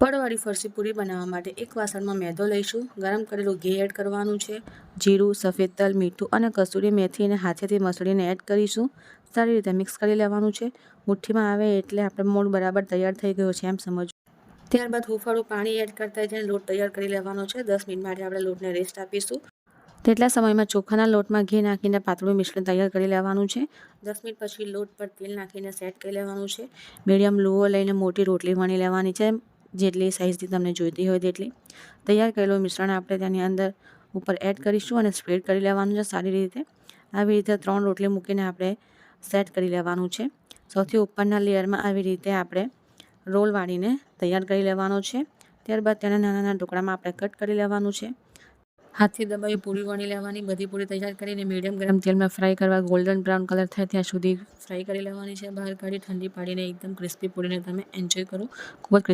પડવાળી ફરસી પૂરી બનાવવા માટે એક વાસણમાં મેદો લઈશું. ગરમ કરેલું ઘી એડ કરવાનું છે. જીરું, સફેદ તલ, મીઠું અને કસૂરી મેથી અને હાથેથી મસળીને એડ કરીશું. સારી રીતે મિક્સ કરી લેવાનું છે. મુઠ્ઠીમાં આવે એટલે આપણે મૂળ બરાબર તૈયાર થઈ ગયો છે, એમ સમજવું. ત્યારબાદ હુંફાળું પાણી એડ કરતા જઈને લોટ તૈયાર કરી લેવાનો છે. દસ મિનિટ માટે આપણે લોટને રેસ્ટ આપીશું. તેટલા સમયમાં ચોખાના લોટમાં ઘી નાખીને પાતળું મિશ્રણ તૈયાર કરી લેવાનું છે. દસ મિનિટ પછી લોટ પર તેલ નાખીને સેટ કરી લેવાનું છે. મીડિયમ લુઓ લઈને મોટી રોટલી વણી લેવાની છે. જેટલી સાઇઝથી તમને જોઈતી હોય તેટલી તૈયાર કરેલું મિશ્રણ આપણે તેની અંદર ઉપર એડ કરીશું અને સ્પ્રેડ કરી લેવાનું છે સારી રીતે. આવી રીતે ત્રણ રોટલી મૂકીને આપણે સેટ કરી લેવાનું છે. સૌથી ઉપરના લેયરમાં આવી રીતે આપણે રોલ વાળીને તૈયાર કરી લેવાનો છે. ત્યારબાદ તેને નાના નાના ટુકડામાં આપણે કટ કરી લેવાનું છે. હાથથી દબાવી પૂરી વણી લેવાની, બધી પૂરી તૈયાર કરીને મીડિયમ ગરમ તેલમાં ફ્રાય કરવા ગોલ્ડન બ્રાઉન કલર થાય ત્યાં સુધી ફ્રાય કરી લેવાની છે. બહાર કાઢી ઠંડી પાડીને એકદમ ક્રિસ્પી પૂરીને તમે એન્જોય કરો. ખૂબ જ